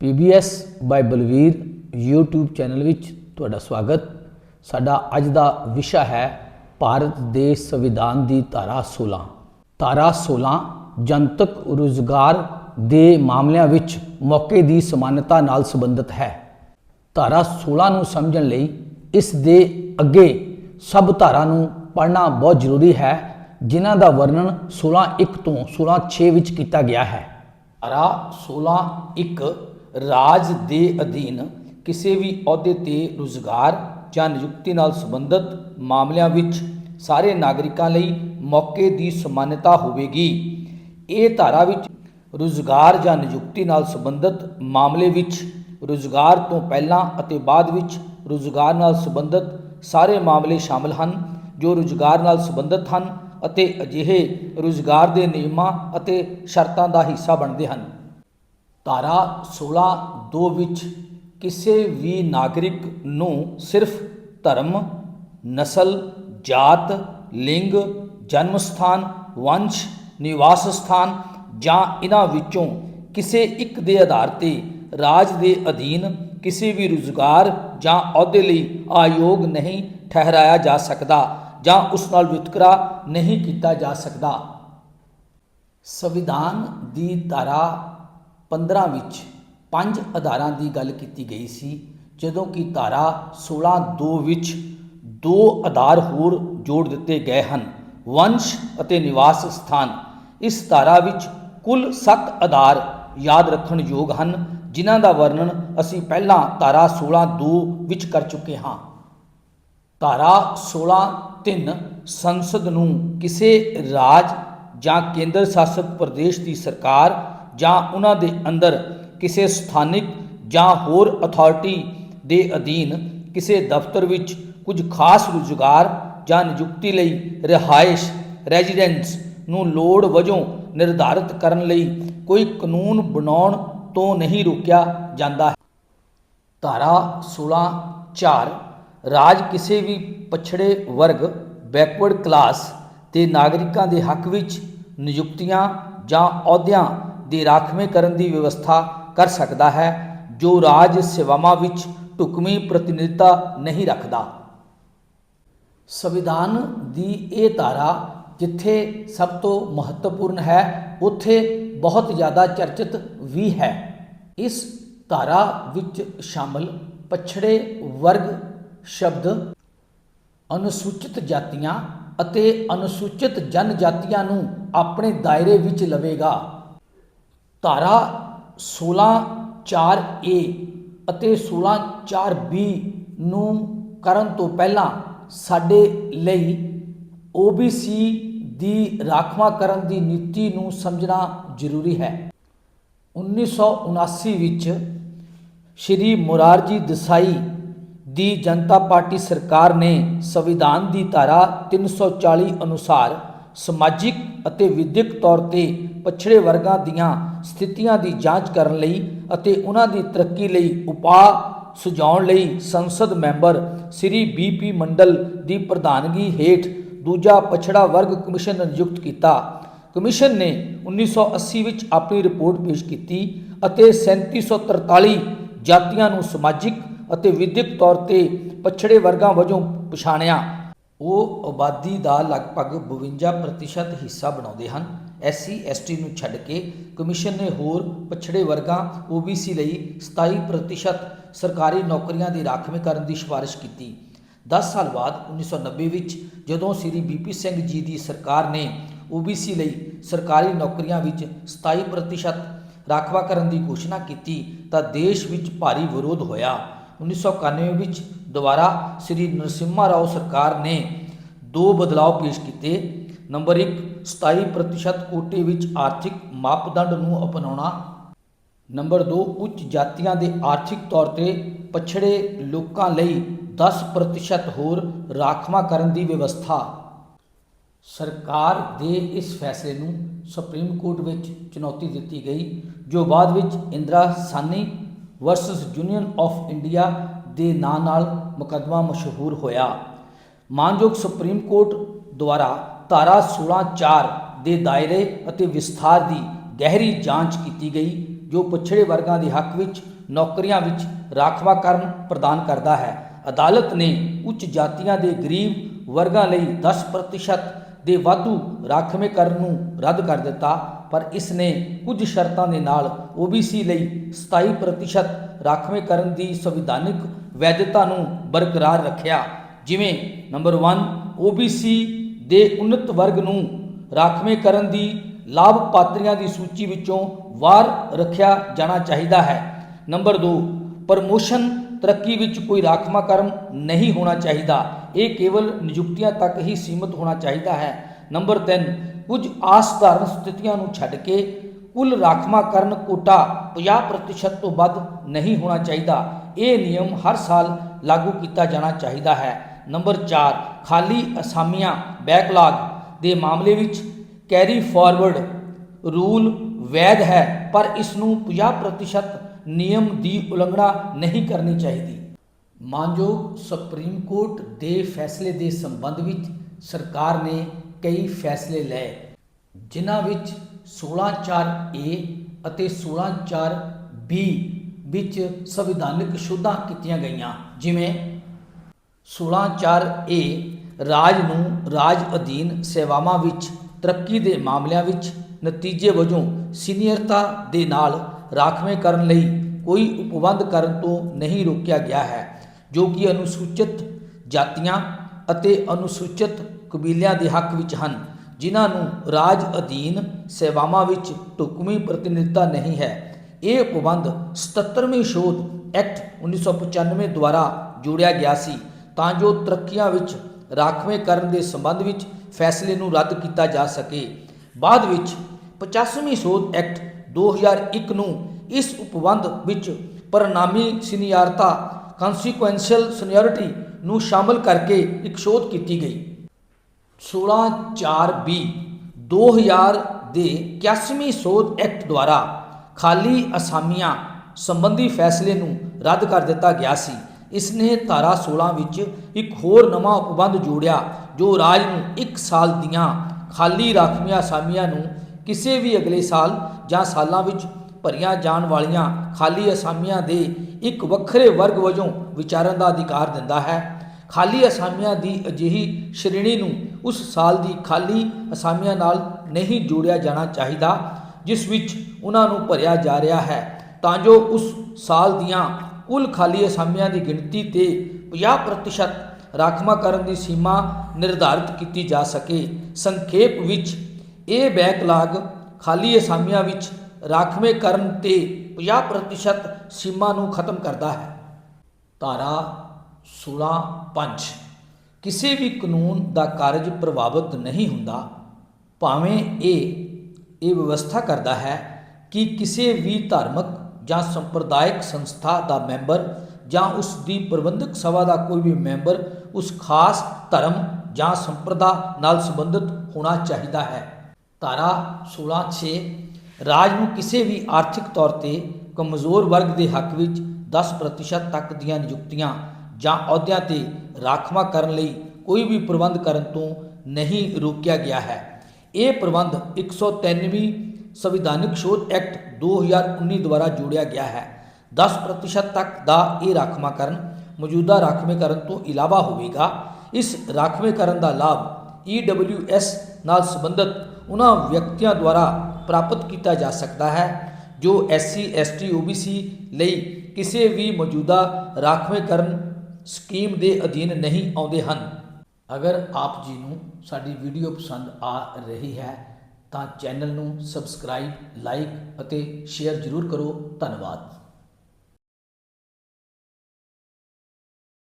PBS ਬਾਈ Balvir YouTube channel ਵਿੱਚ ਤੁਹਾਡਾ ਸਵਾਗਤ। ਸਾਡਾ ਅੱਜ ਦਾ ਵਿਸ਼ਾ ਹੈ ਭਾਰਤ ਦੇ ਸੰਵਿਧਾਨ ਦੀ ਧਾਰਾ 16 ਧਾਰਾ 16 ਜਨਤਕ ਰੁਜ਼ਗਾਰ ਦੇ ਮਾਮਲਿਆਂ ਵਿੱਚ ਮੌਕੇ ਦੀ ਸਮਾਨਤਾ ਨਾਲ ਸੰਬੰਧਿਤ ਹੈ। ਧਾਰਾ 16 ਨੂੰ ਸਮਝਣ ਲਈ ਇਸ ਦੇ ਅੱਗੇ ਸਭ ਧਾਰਾ ਨੂੰ ਪੜ੍ਹਨਾ ਬਹੁਤ ਜ਼ਰੂਰੀ ਹੈ, ਜਿਨ੍ਹਾਂ ਦਾ ਵਰਣਨ 16.1 ਤੋਂ 16.6 ਵਿੱਚ ਕੀਤਾ ਗਿਆ ਹੈ। ਧਾਰਾ 16.1 ਰਾਜ ਦੇ ਅਧੀਨ ਕਿਸੇ ਵੀ ਅਹੁਦੇ ਤੇ ਰੁਜ਼ਗਾਰ ਜਾਂ ਨਿਯੁਕਤੀ ਨਾਲ ਸੰਬੰਧਿਤ ਮਾਮਲਿਆਂ ਵਿੱਚ ਸਾਰੇ ਨਾਗਰਿਕਾਂ ਲਈ ਮੌਕੇ ਦੀ ਸਮਾਨਤਾ ਹੋਵੇਗੀ। ਇਹ ਧਾਰਾ ਵਿੱਚ ਰੁਜ਼ਗਾਰ ਜਾਂ ਨਿਯੁਕਤੀ ਨਾਲ ਸੰਬੰਧਿਤ ਮਾਮਲੇ ਵਿੱਚ ਰੁਜ਼ਗਾਰ ਤੋਂ ਪਹਿਲਾਂ ਅਤੇ ਬਾਅਦ ਵਿੱਚ ਰੁਜ਼ਗਾਰ ਨਾਲ ਸੰਬੰਧਿਤ ਸਾਰੇ ਮਾਮਲੇ ਸ਼ਾਮਲ ਹਨ, ਜੋ ਰੁਜ਼ਗਾਰ ਨਾਲ ਸੰਬੰਧਿਤ ਹਨ ਅਤੇ ਅਜਿਹੇ ਰੁਜ਼ਗਾਰ ਦੇ ਨਿਯਮਾਂ ਅਤੇ ਸ਼ਰਤਾਂ ਦਾ ਹਿੱਸਾ ਬਣਦੇ ਹਨ। ਧਾਰਾ 16 2 ਵਿੱਚ ਕਿਸੇ ਵੀ ਨਾਗਰਿਕ ਨੂੰ ਸਿਰਫ ਧਰਮ, ਨਸਲ, ਜਾਤ, ਲਿੰਗ ਜਨਮ ਸਥਾਨ ਵੰਸ਼, ਨਿਵਾਸ ਸਥਾਨ ਜਾਂ ਇਹਨਾਂ ਵਿੱਚੋਂ ਕਿਸੇ ਇੱਕ ਦੇ ਆਧਾਰ ਤੇ ਰਾਜ ਦੇ ਅਧੀਨ ਕਿਸੇ ਵੀ ਰੁਜ਼ਗਾਰ ਜਾਂ ਅਹੁਦੇ ਲਈ ਆਯੋਗ ਨਹੀਂ ਠਹਿਰਾਇਆ ਜਾ ਸਕਦਾ ਜਾਂ ਉਸ ਨਾਲ ਵਿਤਕਰਾ ਨਹੀਂ ਕੀਤਾ ਜਾ ਸਕਦਾ। ਸੰਵਿਧਾਨ ਦੀ ਧਾਰਾ 15 ਵਿੱਚ ਪੰਜ ਆਧਾਰਾਂ ਦੀ ਗੱਲ ਕੀਤੀ ਗਈ ਸੀ, ਜਦੋਂ ਕਿ ਧਾਰਾ 16 2 ਵਿੱਚ ਦੋ ਆਧਾਰ ਹੋਰ ਜੋੜ ਦਿੱਤੇ ਗਏ ਹਨ, ਵੰਸ਼ ਅਤੇ ਨਿਵਾਸ ਸਥਾਨ। ਇਸ ਧਾਰਾ ਵਿੱਚ ਕੁੱਲ 7 ਆਧਾਰ ਯਾਦ ਰੱਖਣ ਯੋਗ ਹਨ, ਜਿਨ੍ਹਾਂ ਦਾ ਵਰਣਨ ਅਸੀਂ ਪਹਿਲਾਂ ਧਾਰਾ 16 2 ਵਿੱਚ ਕਰ ਚੁੱਕੇ ਹਾਂ। ਧਾਰਾ 16 3 ਸੰਸਦ ਨੂੰ ਕਿਸੇ ਰਾਜ ਜਾਂ ਕੇਂਦਰ ਸ਼ਾਸਤ ਪ੍ਰਦੇਸ਼ ਦੀ ਸਰਕਾਰ ਜਾਂ ਉਹਨਾਂ ਦੇ ਅੰਦਰ ਕਿਸੇ ਸਥਾਨਿਕ ਜਾਂ ਹੋਰ ਅਥਾਰਟੀ ਦੇ ਅਧੀਨ ਕਿਸੇ ਦਫ਼ਤਰ ਵਿੱਚ ਕੁਝ ਖਾਸ ਰੁਜ਼ਗਾਰ ਜਾਂ ਨਿਯੁਕਤੀ ਲਈ ਰਿਹਾਇਸ਼ ਰੈਜ਼ੀਡੈਂਸ ਨੂੰ ਲੋੜ ਵਜੋਂ ਨਿਰਧਾਰਤ ਕਰਨ ਲਈ ਕੋਈ ਕਾਨੂੰਨ ਬਣਾਉਣ ਤੋਂ ਨਹੀਂ ਰੋਕਿਆ ਜਾਂਦਾ ਹੈ। ਧਾਰਾ 16 4 ਰਾਜ ਕਿਸੇ ਵੀ ਪਛੜੇ ਵਰਗ ਬੈਕਵਰਡ ਕਲਾਸ ਦੇ ਨਾਗਰਿਕਾਂ ਦੇ ਹੱਕ ਵਿੱਚ ਨਿਯੁਕਤੀਆਂ ਜਾਂ ਅਹੁਦਿਆਂ ਦੇ ਰਾਖਵੇਂ ਕਰਨ ਦੀ ਵਿਵਸਥਾ ਕਰ ਸਕਦਾ ਹੈ, ਜੋ ਰਾਜ ਸੇਵਾਵਾਂ ਵਿੱਚ ਢੁਕਵੀਂ ਪ੍ਰਤੀਨਿਧਤਾ ਨਹੀਂ ਰੱਖਦਾ। ਸੰਵਿਧਾਨ ਦੀ ਇਹ ਧਾਰਾ ਜਿੱਥੇ ਸਭ ਤੋਂ ਮਹੱਤਵਪੂਰਨ ਹੈ, ਉੱਥੇ ਬਹੁਤ ਜ਼ਿਆਦਾ ਚਰਚਿਤ ਵੀ ਹੈ। ਇਸ ਧਾਰਾ ਵਿੱਚ ਸ਼ਾਮਲ ਪਛੜੇ ਵਰਗ ਸ਼ਬਦ, ਅਨੁਸੂਚਿਤ ਜਾਤੀਆਂ ਅਤੇ ਅਨੁਸੂਚਿਤ ਜਨਜਾਤੀਆਂ ਨੂੰ ਆਪਣੇ ਦਾਇਰੇ ਵਿੱਚ ਲਵੇਗਾ। ਧਾਰਾ 16 4A ਅਤੇ 16 4B ਨੂੰ ਕਰਨ ਤੋਂ ਪਹਿਲਾਂ ਸਾਡੇ ਲਈ OBC ਦੀ ਰਾਖਵਾਂਕਰਨ ਦੀ ਨੀਤੀ ਨੂੰ ਸਮਝਣਾ ਜ਼ਰੂਰੀ ਹੈ। 1979 ਵਿੱਚ ਸ਼੍ਰੀ ਮੁਰਾਰਜੀ ਦੇਸਾਈ ਦੀ ਜਨਤਾ ਪਾਰਟੀ ਸਰਕਾਰ ਨੇ ਸੰਵਿਧਾਨ ਦੀ ਧਾਰਾ 340 ਅਨੁਸਾਰ ਸਮਾਜਿਕ ਅਤੇ ਵਿਦਿਅਕ ਤੌਰ ਤੇ ਪਛੜੇ ਵਰਗਾਂ ਦੀਆਂ ਸਥਿਤੀਆਂ ਦੀ ਜਾਂਚ ਕਰਨ ਲਈ ਅਤੇ ਉਹਨਾਂ ਦੀ ਤਰੱਕੀ ਲਈ ਉਪਾਅ ਸੁਝਾਉਣ ਲਈ ਸੰਸਦ ਮੈਂਬਰ ਸ੍ਰੀ ਬੀਪੀ ਮੰਡਲ ਦੀ ਪ੍ਰਧਾਨਗੀ ਹੇਠ ਦੂਜਾ ਪਛੜਾ ਵਰਗ ਕਮਿਸ਼ਨ ਨਿਯੁਕਤ ਕੀਤਾ। ਕਮਿਸ਼ਨ ਨੇ 1980 ਵਿੱਚ ਆਪਣੀ ਰਿਪੋਰਟ ਪੇਸ਼ ਕੀਤੀ ਅਤੇ 3743 ਜਾਤੀਆਂ ਨੂੰ ਸਮਾਜਿਕ ਅਤੇ ਵਿਦਿਅਕ ਤੌਰ ਤੇ ਪਛੜੇ ਵਰਗਾਂ ਵਜੋਂ ਪਛਾਣਿਆ। ਉਹ ਆਬਾਦੀ ਦਾ ਲਗਭਗ 52% ਹਿੱਸਾ ਬਣਾਉਂਦੇ ਹਨ। ਐਸਸੀ, ਐਸਟੀ ਨੂੰ ਛੱਡ ਕੇ ਕਮਿਸ਼ਨ ਨੇ ਹੋਰ ਪਛੜੇ ਵਰਗਾਂ OBC ਲਈ 27% ਸਰਕਾਰੀ ਨੌਕਰੀਆਂ ਦੀ ਰਾਖਵੇਂ ਕਰਨ ਦੀ ਸਿਫਾਰਿਸ਼ ਕੀਤੀ। 10 ਸਾਲ ਬਾਅਦ 1990 ਵਿੱਚ ਜਦੋਂ ਸ੍ਰੀ ਬੀਪੀ ਸਿੰਘ ਜੀ ਦੀ ਸਰਕਾਰ ਨੇ OBC ਲਈ ਸਰਕਾਰੀ ਨੌਕਰੀਆਂ ਵਿੱਚ 27% ਰਾਖਵਾ ਕਰਨ ਦੀ ਘੋਸ਼ਣਾ ਕੀਤੀ ਤਾਂ ਦੇਸ਼ ਵਿੱਚ ਭਾਰੀ ਵਿਰੋਧ ਹੋਇਆ। 1991 ਵਿੱਚ ਦੁਆਰਾ ਸ੍ਰੀ ਨਰਸਿਮਹਾ ਰਾਓ ਸਰਕਾਰ ਨੇ ਦੋ ਬਦਲਾਅ ਪੇਸ਼ ਕੀਤੇ। ਨੰਬਰ 1 27% ਕੋਟੇ ਵਿੱਚ ਆਰਥਿਕ ਮਾਪਦੰਡ ਨੂੰ ਅਪਣਾਉਣਾ। ਨੰਬਰ 2 ਉੱਚ ਜਾਤੀਆਂ ਦੇ ਆਰਥਿਕ ਤੌਰ ਤੇ ਪਛੜੇ ਲੋਕਾਂ ਲਈ 10% ਹੋਰ ਰਾਖਵਾਂ ਕਰਨ ਦੀ ਵਿਵਸਥਾ। ਸਰਕਾਰ ਦੇ ਇਸ ਫੈਸਲੇ ਨੂੰ ਸੁਪਰੀਮ ਕੋਰਟ ਵਿੱਚ ਚੁਣੌਤੀ ਦਿੱਤੀ ਗਈ, ਜੋ ਬਾਅਦ ਵਿੱਚ Indra Sawhney versus union of India ਦੇ ਨਾਂ ਨਾਲ ਮੁਕੱਦਮਾ ਮਸ਼ਹੂਰ ਹੋਇਆ। ਮਾਨਯੋਗ ਸੁਪਰੀਮ ਕੋਰਟ ਦੁਆਰਾ ਧਾਰਾ 16 4 ਦੇ ਦਾਇਰੇ ਅਤੇ ਵਿਸਥਾਰ ਦੀ ਗਹਿਰੀ ਜਾਂਚ ਕੀਤੀ ਗਈ, ਜੋ ਪਛੜੇ ਵਰਗਾਂ ਦੇ ਹੱਕ ਵਿੱਚ, ਨੌਕਰੀਆਂ ਵਿੱਚ ਰਾਖਵਾਂਕਰਨ ਪ੍ਰਦਾਨ ਕਰਦਾ ਹੈ। ਅਦਾਲਤ ਨੇ ਉੱਚ ਜਾਤੀਆਂ ਦੇ ਗਰੀਬ ਵਰਗਾਂ ਲਈ 10% ਦੇ ਵਾਧੂ ਰਾਖਵੇਂਕਰਨ ਨੂੰ ਰੱਦ ਕਰ ਦਿੱਤਾ, ਪਰ ਇਸ ਨੇ ਕੁਝ ਸ਼ਰਤਾਂ ਦੇ ਨਾਲ OBC ਲਈ 27% ਰਾਖਵੇਂਕਰਨ ਦੀ ਸੰਵਿਧਾਨਿਕ ਵੈਧਤਾ ਨੂੰ ਬਰਕਰਾਰ ਰੱਖਿਆ। ਜਿਵੇਂ ਨੰਬਰ 1 OBC ਦੇ ਉન્નਤ ਵਰਗ ਨੂੰ ਰਾਖਵੇਂਕਰਨ ਦੀ ਲਾਭਪਾਤਰੀਆਂ ਦੀ ਸੂਚੀ ਵਿੱਚੋਂ ਵਾਰ ਰੱਖਿਆ ਜਾਣਾ ਚਾਹੀਦਾ ਹੈ। ਨੰਬਰ 2 ਪ੍ਰਮੋਸ਼ਨ ਤਰੱਕੀ ਵਿੱਚ ਕੋਈ ਰਾਖਵਾਂਕਰਨ ਨਹੀਂ ਹੋਣਾ ਚਾਹੀਦਾ। ਇਹ ਕੇਵਲ ਨਿਯੁਕਤੀਆਂ ਤੱਕ ਹੀ ਸੀਮਿਤ ਹੋਣਾ ਚਾਹੀਦਾ ਹੈ। ਨੰਬਰ 3 ਕੁਝ ਅਸਾਧਾਰਨ ਸਥਿਤੀਆਂ ਨੂੰ ਛੱਡ ਕੇ ਕੁੱਲ ਰਾਖਵਾਂਕਰਨ ਕੋਟਾ 50% ਤੋਂ ਵੱਧ ਨਹੀਂ ਹੋਣਾ ਚਾਹੀਦਾ। ਇਹ ਨਿਯਮ ਹਰ ਸਾਲ ਲਾਗੂ ਕੀਤਾ ਜਾਣਾ ਚਾਹੀਦਾ ਹੈ। ਨੰਬਰ 4 ਖਾਲੀ ਅਸਾਮੀਆਂ ਬੈਕਲਾਗ ਦੇ ਮਾਮਲੇ ਵਿੱਚ ਕੈਰੀ ਫਾਰਵਰਡ ਰੂਲ ਵੈਧ ਹੈ, ਪਰ ਇਸ ਨੂੰ 50% ਨਿਯਮ ਦੀ ਉਲੰਘਣਾ ਨਹੀਂ ਕਰਨੀ ਚਾਹੀਦੀ। ਮਾਨਯੋਗ ਸੁਪਰੀਮ ਕੋਰਟ ਦੇ ਫੈਸਲੇ ਦੇ ਸੰਬੰਧ ਵਿੱਚ ਸਰਕਾਰ ਨੇ ਕਈ ਫੈਸਲੇ ਲਏ, ਜਿਨ੍ਹਾਂ ਵਿੱਚ 16.4 ਅਤੇ 16.4 ਵਿੱਚ ਸੰਵਿਧਾਨਕ ਸ਼ੋਧਾਂ ਕੀਤੀਆਂ ਗਈਆਂ, ਜਿਵੇਂ 16.4 ਰਾਜ ਨੂੰ ਰਾਜ ਅਧੀਨ ਸੇਵਾਵਾਂ ਵਿੱਚ, ਤਰੱਕੀ ਦੇ ਮਾਮਲਿਆਂ ਵਿੱਚ ਨਤੀਜੇ ਵਜੋਂ ਸੀਨੀਅਰਤਾ ਦੇ ਨਾਲ ਰਾਖਵੇਂ ਕਰਨ ਲਈ ਕੋਈ ਉਪਬੰਧ ਕਰਨ ਤੋਂ ਨਹੀਂ ਰੋਕਿਆ ਗਿਆ ਹੈ, ਜੋ ਕਿ ਅਨੁਸੂਚਿਤ ਜਾਤੀਆਂ ਅਤੇ ਅਨੁਸੂਚਿਤ ਕਬੀਲਿਆਂ ਦੇ ਹੱਕ ਵਿੱਚ ਹਨ, ਜਿਨ੍ਹਾਂ ਨੂੰ ਰਾਜ ਅਧੀਨ ਸੇਵਾਵਾਂ ਵਿੱਚ ਢੁਕਵੀਂ ਪ੍ਰਤੀਨਿਧਤਾ ਨਹੀਂ ਹੈ। ਇਹ ਉਪਬੰਧ 77ਵੇਂ ਸ਼ੋਧ ਐਕਟ 1995 ਦੁਆਰਾ ਜੋੜਿਆ ਗਿਆ ਸੀ, ਤਾਂ ਜੋ ਤਰੱਕੀਆਂ ਵਿੱਚ ਰਾਖਵੇਂ ਕਰਨ ਦੇ ਸੰਬੰਧ ਵਿੱਚ ਫੈਸਲੇ ਨੂੰ ਰੱਦ ਕੀਤਾ ਜਾ ਸਕੇ। ਬਾਅਦ ਵਿੱਚ 85ਵੀਂ ਸ਼ੋਧ ਐਕਟ 2001 ਨੂੰ ਇਸ ਉਪਬੰਧ ਵਿੱਚ ਪਰਿਣਾਮੀ ਸੀਨੀਅਰਤਾ ਕਨਸੀਕੁਐਂਸ਼ੀਅਲ ਸੀਨੀਅਰਿਟੀ ਨੂੰ ਸ਼ਾਮਲ ਕਰਕੇ ਇੱਕ ਸ਼ੋਧ ਕੀਤੀ ਗਈ। 16/4/B 2000 ਦੇ 81ਵੀਂ ਸੋਧ ਐਕਟ ਦੁਆਰਾ ਖਾਲੀ ਅਸਾਮੀਆਂ ਸੰਬੰਧੀ ਫੈਸਲੇ ਨੂੰ ਰੱਦ ਕਰ ਦਿੱਤਾ ਗਿਆ ਸੀ। ਇਸ ਨੇ ਧਾਰਾ 16 ਵਿੱਚ ਇੱਕ ਹੋਰ ਨਵਾਂ ਉਪਬੰਧ ਜੋੜਿਆ, ਜੋ ਰਾਜ ਨੂੰ 1 ਸਾਲ ਦੀਆਂ ਖਾਲੀ ਰਾਖਵੀਆਂ ਅਸਾਮੀਆਂ ਨੂੰ ਕਿਸੇ ਵੀ ਅਗਲੇ ਸਾਲ ਜਾਂ ਸਾਲਾਂ ਵਿੱਚ ਭਰੀਆਂ ਜਾਣ ਵਾਲੀਆਂ ਖਾਲੀ ਅਸਾਮੀਆਂ ਦੇ ਇੱਕ ਵੱਖਰੇ ਵਰਗ ਵਜੋਂ ਵਿਚਾਰਨ ਦਾ ਅਧਿਕਾਰ ਦਿੰਦਾ ਹੈ। ਖਾਲੀ ਅਸਾਮੀਆਂ ਦੀ ਅਜਿਹੀ ਸ਼੍ਰੇਣੀ ਨੂੰ ਉਸ ਸਾਲ ਦੀ ਖਾਲੀ ਅਸਾਮੀਆਂ ਨਾਲ ਨਹੀਂ ਜੋੜਿਆ ਜਾਣਾ ਚਾਹੀਦਾ। ਜਿਸ ਵਿੱਚ ਉਹਨਾਂ ਨੂੰ ਭਰਿਆ ਜਾ ਰਿਹਾ ਹੈ। ਤਾਂ ਜੋ ਉਸ ਸਾਲ ਦੀਆਂ ਕੁੱਲ ਖਾਲੀ ਅਸਾਮੀਆਂ ਦੀ ਗਿਣਤੀ ਤੇ 50% ਰਾਖਵਾਂਕਰਨ ਦੀ ਸੀਮਾ ਨਿਰਧਾਰਿਤ ਕੀਤੀ ਜਾ ਸਕੇ। ਸੰਖੇਪ ਵਿੱਚ, ਇਹ ਬੈਕਲਾਗ ਖਾਲੀ ਅਸਾਮੀਆਂ ਵਿੱਚ ਰਾਖਵੇਂਕਰਨ ਤੇ 50% ਸੀਮਾ ਨੂੰ ਖਤਮ ਕਰਦਾ ਹੈ। ਧਾਰਾ 16.5 ਕਿਸੇ ਵੀ ਕਾਨੂੰਨ ਦਾ ਕਾਰਜ ਪ੍ਰਭਾਵਿਤ ਨਹੀਂ ਹੁੰਦਾ, ਭਾਵੇਂ ਇਹ ਇਹ ਵਿਵਸਥਾ ਕਰਦਾ ਹੈ ਕਿ ਕਿਸੇ ਵੀ ਧਾਰਮਿਕ ਜਾਂ ਸੰਪਰਦਾਇਕ ਸੰਸਥਾ ਦਾ ਮੈਂਬਰ ਜਾਂ ਉਸ ਦੀ ਪ੍ਰਬੰਧਕ ਸਭਾ ਦਾ ਕੋਈ ਵੀ ਮੈਂਬਰ ਉਸ ਖਾਸ ਧਰਮ ਜਾਂ ਸੰਪਰਦਾ ਨਾਲ ਸੰਬੰਧਿਤ ਹੋਣਾ ਚਾਹੀਦਾ ਹੈ। ਧਾਰਾ 16.6 ਰਾਜ ਨੂੰ ਕਿਸੇ ਵੀ ਆਰਥਿਕ ਤੌਰ ਤੇ ਕਮਜ਼ੋਰ ਵਰਗ ਦੇ ਹੱਕ ਵਿੱਚ 10% ਤੱਕ ਦੀਆਂ ਨਿਯੁਕਤੀਆਂ ਜਾਂ ਅਹੁਦਿਆਂ ਤੇ ਰਾਖਵਾਂ ਕਰਨ ਲਈ ਕੋਈ ਵੀ ਪ੍ਰਬੰਧ ਕਰਨ ਤੋਂ ਨਹੀਂ ਰੋਕਿਆ ਗਿਆ ਹੈ। ਇਹ ਪ੍ਰਬੰਧ 193ਵੀਂ ਸੰਵਿਧਾਨਿਕ ਸ਼ੋਧ ਐਕਟ 2019 ਦੁਆਰਾ ਜੋੜਿਆ ਗਿਆ ਹੈ। 10% ਤੱਕ ਦਾ ਇਹ ਰਾਖਵਾਂਕਰਨ ਮੌਜੂਦਾ ਰਾਖਵੇਂਕਰਨ ਤੋਂ ਇਲਾਵਾ ਹੋਵੇਗਾ। ਇਸ ਰਾਖਵੇਂਕਰਨ ਦਾ ਲਾਭ EWS ਨਾਲ ਸੰਬੰਧਿਤ ਉਹਨਾਂ ਵਿਅਕਤੀਆਂ ਦੁਆਰਾ ਪ੍ਰਾਪਤ ਕੀਤਾ ਜਾ ਸਕਦਾ ਹੈ, ਜੋ SC ST OBC ਲਈ ਕਿਸੇ ਵੀ ਮੌਜੂਦਾ ਰਾਖਵੇਂਕਰਨ ਸਕੀਮ ਦੇ ਅਧੀਨ ਨਹੀਂ ਆਉਂਦੇ ਹਨ। ਅਗਰ ਆਪ ਜੀ ਨੂੰ ਸਾਡੀ ਵੀਡੀਓ ਪਸੰਦ ਆ ਰਹੀ ਹੈ, ਤਾਂ ਚੈਨਲ ਨੂੰ ਸਬਸਕ੍ਰਾਈਬ, ਲਾਈਕ ਅਤੇ ਸ਼ੇਅਰ ਜ਼ਰੂਰ ਕਰੋ। ਧੰਨਵਾਦ।